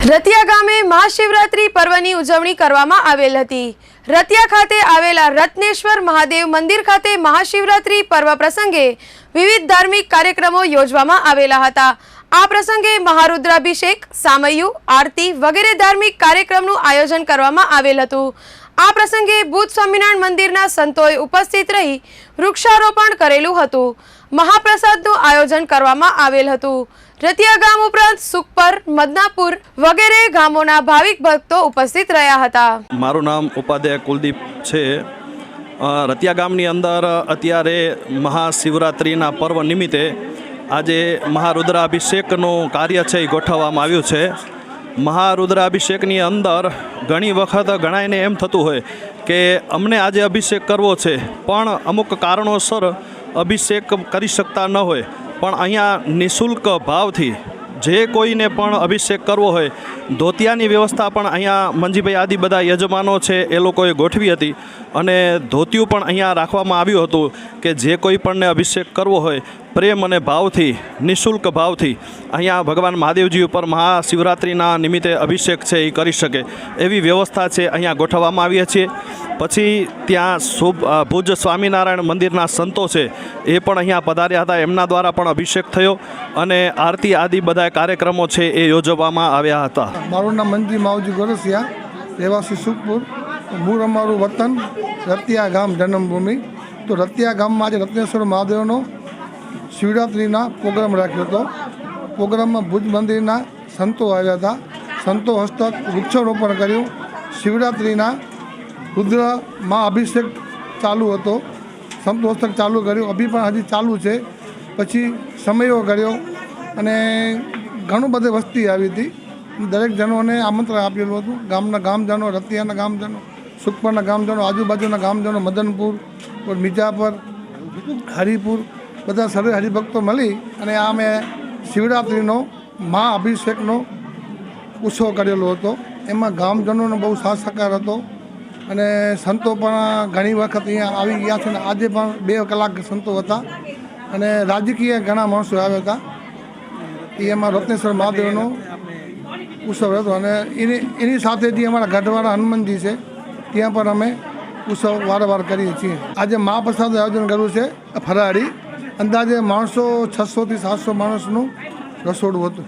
રતિયા ગામે મહાશિવરાત્રી પર્વની ઉજવણી કરવામાં આવેલ હતી. રતિયા ખાતે આવેલા રત્નેશ્વર મહાદેવ મંદિર ખાતે મહાશિવરાત્રી પર્વ પ્રસંગે વિવિધ ધાર્મિક કાર્યક્રમો યોજવામાં આવેલા હતા. આ પ્રસંગે મહારુદ્રાભિષેક, સામયુ, આરતી વગેરે ધાર્મિક કાર્યક્રમનું આયોજન કરવામાં આવેલ હતું. આ પ્રસંગે ભૂત સ્વામિનારાયણ મંદિરના સંતોએ ઉપસ્થિત રહી વૃક્ષારોપણ કરેલું હતું. મહાપ્રસાદનું આયોજન કરવામાં આવેલ હતું. રતિયા ગામ ઉપરાંત સુખપર, મદનાપુર વગેરે ગામોના ભાવિક ભક્તો ઉપસ્થિત રહ્યા હતા. મારું નામ ઉપાધ્યાય કુલદીપ છે. રતિયા ગામની અંદર અત્યારે મહાશિવરાત્રિના પર્વ નિમિત્તે આજે મહારુદ્રાભિષેકનું કાર્ય છે, એ ગોઠવવામાં આવ્યું છે. મહારુદ્રાભિષેકની અંદર ઘણી વખત ગણાયને એમ થતું હોય કે અમને આજે અભિષેક કરવો છે, પણ અમુક કારણોસર અભિષેક કરી શકતા ન હોય. પણ અહીંયા નિઃશુલ્ક ભાવથી જે કોઈને પણ અભિષેક કરવો હોય, ધોતિયાની વ્યવસ્થા પણ અહીંયા મંજીભાઈ આદિ બધા યજમાનો છે, એ લોકોએ ગોઠવી હતી. અને ધોતિયું પણ અહીંયા રાખવામાં આવ્યું હતું કે જે કોઈ પણને અભિષેક કરવો હોય, પ્રેમ અને ભાવથી, નિઃશુલ્ક ભાવથી અહીંયા ભગવાન મહાદેવજી ઉપર મહાશિવરાત્રિના નિમિત્તે અભિષેક છે એ કરી શકે. એવી વ્યવસ્થા છે અહીંયા ગોઠવવામાં આવીએ છીએ પછી ત્યાં શુભ ભુજ સ્વામિનારાયણ મંદિરના સંતો છે, એ પણ અહીંયા પધાર્યા હતા. એમના દ્વારા પણ અભિષેક થયો અને આરતી આદિ બધા કાર્યક્રમો છે એ યોજવામાં આવ્યા હતા. મારું નામ મંદિર માવજી ગોરસિયા, રહેવાસી સુખપુર. મૂળ અમારું વતન રતિયા ગામ, જન્મભૂમિ. તો રતિયા ગામમાં આજે રત્નેશ્વર મહાદેવનો શિવરાત્રિના પ્રોગ્રામ રાખ્યો હતો. પ્રોગ્રામમાં ભુજ મંદિરના સંતો આવ્યા હતા. સંતો હસ્તક વૃક્ષારોપણ કર્યું. શિવરાત્રિના રુદ્રમાં અભિષેક ચાલુ હતો, સંતોષક ચાલુ કર્યું, અભી પણ હજી ચાલુ છે. પછી સમયો કર્યો અને ઘણું બધી વસ્તી આવી હતી. દરેક જનોને આમંત્રણ આપેલું હતું. ગામના ગામજનો, રતિયાના ગામજનો, સુખપરના ગામજનો, આજુબાજુના ગામજનો, મદનપુર પર મિર્જાપર હરિપુર, બધા સર્વે હરિભક્તો મળી અને આ મેં શિવરાત્રિનો મા અભિષેકનો ઉત્સવ કરેલો હતો. એમાં ગામજનોનો બહુ સાથ સહકાર હતો. અને સંતો પણ ઘણી વખત અહીંયા આવી ગયા છે અને આજે પણ બે કલાક સંતો હતા અને રાજકીય ઘણા માણસો આવ્યા હતા. એ એમાં રત્નેશ્વર મહાદેવનો ઉત્સવ હતો અને એની એની સાથે જે અમારા ગઢવાળા હનુમાનજી છે, ત્યાં પણ અમે ઉત્સવ વારંવાર કરીએ છીએ. આજે મહાપ્રસાદનું આયોજન કર્યું છે, ફરાળી. અંદાજે માણસો છસોથી સાતસો માણસનું રસોડું હતું.